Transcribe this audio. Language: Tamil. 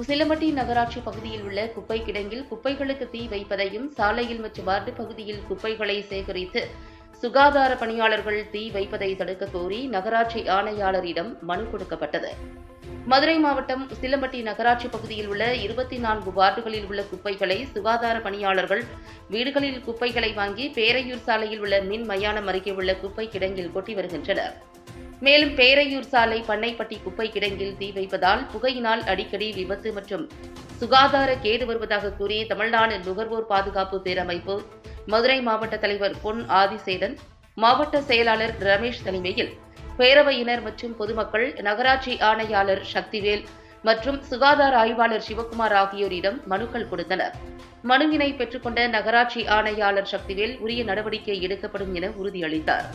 உசிலம்பட்டி நகராட்சி பகுதியில் உள்ள குப்பை கிடங்கில் குப்பைகளுக்கு தீ வைப்பதையும் சாலையில் மற்றும் வார்டு பகுதியில் குப்பைகளை சேகரித்து சுகாதார பணியாளர்கள் தீ வைப்பதை தடுக்க கோரி நகராட்சி ஆணையாளரிடம் மனு கொடுக்கப்பட்டது. மதுரை மாவட்டம் உசிலம்பட்டி நகராட்சி பகுதியில் உள்ள இருபத்தி நான்கு வார்டுகளில் உள்ள குப்பைகளை சுகாதார பணியாளர்கள் வீடுகளில் குப்பைகளை வாங்கி பேரையூர் சாலையில் உள்ள மின் மயானம் அருகே உள்ள குப்பை கிடங்கில் கொட்டி வருகின்றனர். மேலும் பேரையூர் சாலை பண்ணைப்பட்டி குப்பை கிடங்கில் தீ வைப்பதால் புகையினால் அடிக்கடி விபத்து மற்றும் சுகாதார கேடு வருவதாக கூறி தமிழ்நாடு நுகர்வோர் பாதுகாப்பு பேரமைப்பு மதுரை மாவட்ட தலைவர் பொன் ஆதிசேடன் மாவட்ட செயலாளர் ரமேஷ் தலைமையில் பேரவையினர் மற்றும் பொதுமக்கள் நகராட்சி ஆணையாளர் சக்திவேல் மற்றும் சுகாதார ஆய்வாளர் சிவகுமார் ஆகியோரிடம் மனுக்கள் கொடுத்தனர். மனுவினை பெற்றுக்கொண்ட நகராட்சி ஆணையாளர் சக்திவேல் உரிய நடவடிக்கை எடுக்கப்படும் என உறுதியளித்தார்.